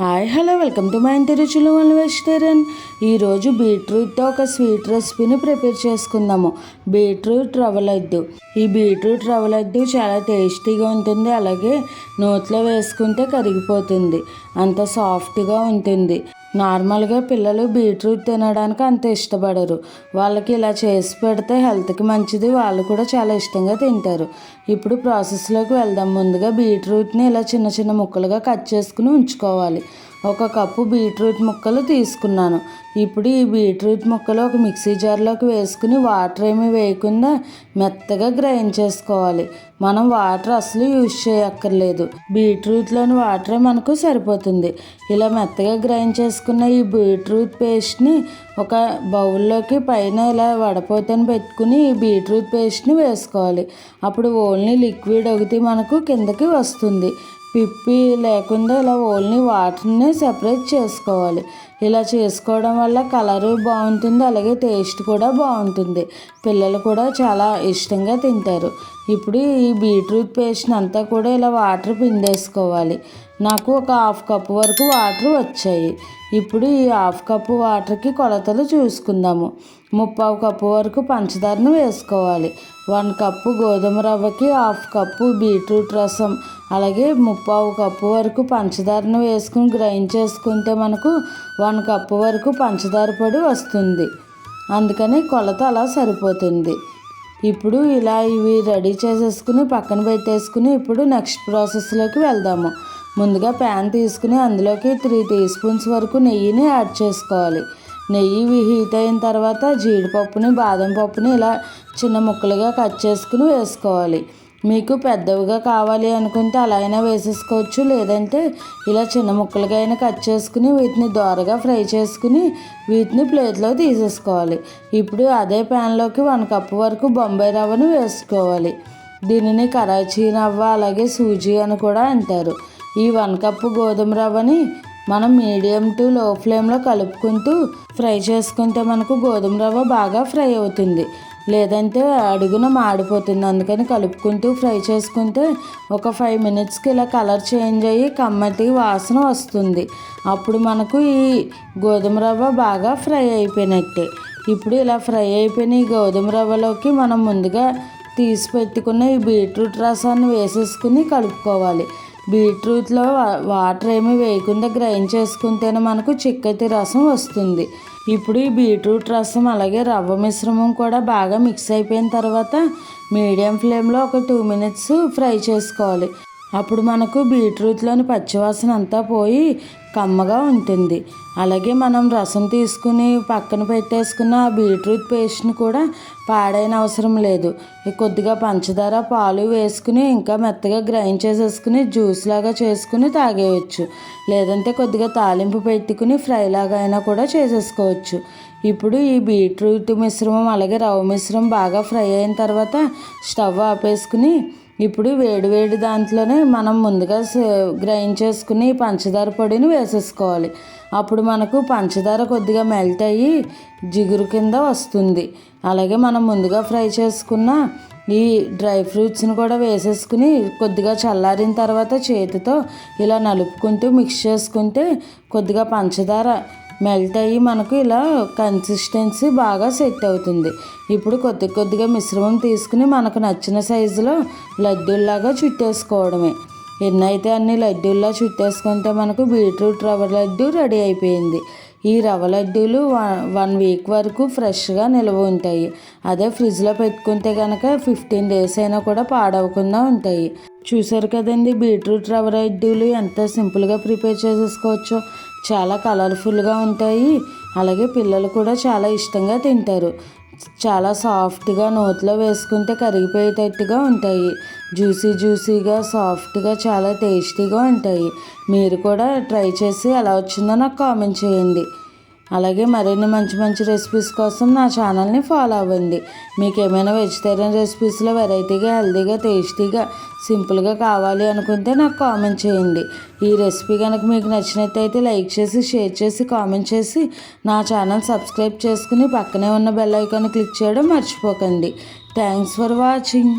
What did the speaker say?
Hi hello welcome to మా ఇంటి రుచులు వన్ వెజిటేరియన్. ఈరోజు బీట్రూట్తో ఒక స్వీట్ రెసిపీని ప్రిపేర్ చేసుకుందాము. బీట్రూట్ రవ్వ లడ్డు. ఈ బీట్రూట్ రవ్వ లడ్డు చాలా టేస్టీగా ఉంటుంది అలాగే నోట్లో వేసుకుంటే కరిగిపోతుంది. అంత సాఫ్ట్గా ఉంటుంది. నార్మల్గా పిల్లలు బీట్రూట్ తినడానికి అంత ఇష్టపడరు. వాళ్ళకి ఇలా చేసి పెడితే హెల్త్కి మంచిది వాళ్ళు కూడా చాలా ఇష్టంగా తింటారు. ఇప్పుడు ప్రాసెస్లోకి వెళ్దాం. ముందుగా బీట్రూట్ని ఇలా చిన్న చిన్న ముక్కలుగా కట్ చేసుకుని ఉంచుకోవాలి. ఒక కప్పు బీట్రూట్ ముక్కలు తీసుకున్నాను. ఇప్పుడు ఈ బీట్రూట్ ముక్కలు ఒక మిక్సీ జార్లోకి వేసుకుని వాటర్ ఏమీ వేయకుండా మెత్తగా గ్రైండ్ చేసుకోవాలి. మనం వాటర్ అసలు యూజ్ చేయక్కర్లేదు. బీట్రూట్లోని వాటరే మనకు సరిపోతుంది. ఇలా మెత్తగా గ్రైండ్ చేసుకున్న ఈ బీట్రూట్ పేస్ట్ని ఒక బౌల్లోకి పైన ఇలా వడపోతని పెట్టుకుని ఈ బీట్రూట్ పేస్ట్ని వేసుకోవాలి. అప్పుడు ఓన్లీ లిక్విడ్ ఒకటి మనకు కిందకి వస్తుంది. పిప్పి లేకుండా ఇలా ఓన్లీ వాటర్ని సెపరేట్ చేసుకోవాలి. ఇలా చేసుకోవడం వల్ల కలరు బాగుంటుంది అలాగే టేస్ట్ కూడా బాగుంటుంది. పిల్లలు కూడా చాలా ఇష్టంగా తింటారు. ఇప్పుడు ఈ బీట్రూట్ పేస్ట్ని అంతా కూడా ఇలా వాటర్ పిండేసుకోవాలి. నాకు ఒక హాఫ్ కప్ వరకు వాటర్ వచ్చాయి. ఇప్పుడు ఈ హాఫ్ కప్పు వాటర్కి కొలతలు చూసుకుందాము. ముప్పావు కప్పు వరకు పంచదారను వేసుకోవాలి. వన్ కప్పు గోధుమ రవ్వకి హాఫ్ కప్పు బీట్రూట్ రసం అలాగే ముప్పావు కప్పు వరకు పంచదారను వేసుకుని గ్రైండ్ చేసుకుంటే మనకు వన్ కప్పు వరకు పంచదార పొడి వస్తుంది. అందుకని కొలత అలా సరిపోతుంది. ఇప్పుడు ఇలా ఇవి రెడీ చేసేసుకుని పక్కన పెట్టేసుకుని ఇప్పుడు నెక్స్ట్ ప్రాసెస్లోకి వెళ్దాము. ముందుగా ప్యాన్ తీసుకుని అందులోకి త్రీ టీ స్పూన్స్ వరకు నెయ్యిని యాడ్ చేసుకోవాలి. నెయ్యి హీట్ అయిన తర్వాత జీడిపప్పుని బాదం పప్పుని ఇలా చిన్న ముక్కలుగా కట్ చేసుకుని వేసుకోవాలి. మీకు పెద్దవిగా కావాలి అనుకుంటే అలా అయినా వేసేసుకోవచ్చు. లేదంటే ఇలా చిన్న ముక్కలుగా అయినా కట్ చేసుకుని వీటిని దోరగా ఫ్రై చేసుకుని వీటిని ప్లేట్లో తీసేసుకోవాలి. ఇప్పుడు అదే ప్యాన్లోకి వన్ కప్ వరకు బొంబాయి రవ్వను వేసుకోవాలి. దీనిని కరాచీ రవ్వ అలాగే సూజీ అని కూడా అంటారు. ఈ వన్ కప్పు గోధుమ రవ్వని మనం మీడియం టు లో ఫ్లేమ్లో కలుపుకుంటూ ఫ్రై చేసుకుంటే మనకు గోధుమ రవ్వ బాగా ఫ్రై అవుతుంది. లేదంటే అడుగున మాడిపోతుంది. అందుకని కలుపుకుంటూ ఫ్రై చేసుకుంటే ఒక ఫైవ్ మినిట్స్కి ఇలా కలర్ చేంజ్ అయ్యి కమ్మటి వాసన వస్తుంది. అప్పుడు మనకు ఈ గోధుమ రవ్వ బాగా ఫ్రై అయిపోయినట్టే. ఇప్పుడు ఇలా ఫ్రై అయిపోయిన ఈ గోధుమ రవ్వలోకి మనం ముందుగా తీసి పెట్టుకున్న ఈ బీట్రూట్ రసాన్ని వేసేసుకుని కలుపుకోవాలి. బీట్రూట్లో వాటర్ ఏమి వేయకుండా గ్రైండ్ చేసుకుంటేనే మనకు చిక్కటి రసం వస్తుంది. ఇప్పుడు ఈ బీట్రూట్ రసం అలాగే రవ్వ మిశ్రమం కూడా బాగా మిక్స్ అయిపోయిన తర్వాత మీడియం ఫ్లేమ్లో ఒక టూ మినిట్స్ ఫ్రై చేసుకోవాలి. అప్పుడు మనకు బీట్రూట్లోని పచ్చివాసన అంతా పోయి కమ్మగా ఉంటుంది. అలాగే మనం రసం తీసుకుని పక్కన పెట్టేసుకున్న ఆ బీట్రూట్ పేస్ట్ని కూడా పాడైన అవసరం లేదు. కొద్దిగా పంచదార పాలు వేసుకుని ఇంకా మెత్తగా గ్రైండ్ చేసేసుకుని జ్యూస్ లాగా చేసుకుని తాగేయచ్చు. లేదంటే కొద్దిగా తాలింపు పెట్టుకుని ఫ్రై లాగా అయినా కూడా చేసేసుకోవచ్చు. ఇప్పుడు ఈ బీట్రూట్ మిశ్రమం అలాగే రవ్వ మిశ్రమం బాగా ఫ్రై అయిన తర్వాత స్టవ్ ఆపేసుకుని ఇప్పుడు వేడి వేడి దాంట్లోనే మనం ముందుగా గ్రైండ్ చేసుకుని పంచదార పొడిని వేసేసుకోవాలి. అప్పుడు మనకు పంచదార కొద్దిగా మెల్ట్ అయ్యి జిగురు కింద వస్తుంది. అలాగే మనం ముందుగా ఫ్రై చేసుకున్న ఈ డ్రై ఫ్రూట్స్ని కూడా వేసేసుకుని కొద్దిగా చల్లారిన తర్వాత చేతితో ఇలా నలుపుకుంటూ మిక్స్ చేసుకుంటే కొద్దిగా పంచదార మెల్ట్ అయ్యి మనకు ఇలా కన్సిస్టెన్సీ బాగా సెట్ అవుతుంది. ఇప్పుడు కొద్ది కొద్దిగా మిశ్రమం తీసుకుని మనకు నచ్చిన సైజులో లడ్డూల్లాగా చుట్టేసుకోవడమే. ఎన్నైతే అన్ని లడ్డూల్లా చుట్టేసుకుంటే మనకు బీట్రూట్ రవ్వ లడ్డు రెడీ అయిపోయింది. ఈ రవ్వ లడ్డూలు వన్ వీక్ వరకు ఫ్రెష్గా నిల్వ ఉంటాయి. అదే ఫ్రిడ్జ్లో పెట్టుకుంటే కనుక ఫిఫ్టీన్ డేస్ అయినా కూడా పాడవకుండా ఉంటాయి. చూసారు కదండి బీట్రూట్ రవ్వ లడ్డూలు ఎంత సింపుల్గా ప్రిపేర్ చేసేసుకోవచ్చో. చాలా కలర్ఫుల్గా ఉంటాయి. అలాగే పిల్లలు కూడా చాలా ఇష్టంగా తింటారు. చాలా సాఫ్ట్గా నోట్లో వేసుకుంటే కరిగిపోయేటట్టుగా ఉంటాయి. జ్యూసీ జ్యూసీగా సాఫ్ట్గా చాలా టేస్టీగా ఉంటాయి. మీరు కూడా ట్రై చేసి ఎలా వచ్చిందో నాకు కామెంట్ చేయండి. అలాగే మరిన్ని మంచి మంచి రెసిపీస్ కోసం నా ఛానల్ని ఫాలో అవ్వండి. మీకు ఏమైనా వెజిటేరియన్ రెసిపీస్లో వెరైటీగా హెల్తీగా టేస్టీగా సింపుల్గా కావాలి అనుకుంటే నాకు కామెంట్ చేయండి. ఈ రెసిపీ కనుక మీకు నచ్చినట్టయితే లైక్ చేసి షేర్ చేసి కామెంట్ చేసి నా ఛానల్ సబ్స్క్రైబ్ చేసుకుని పక్కనే ఉన్న బెల్ ఐకాన్ క్లిక్ చేయడం మర్చిపోకండి. Thanks for watching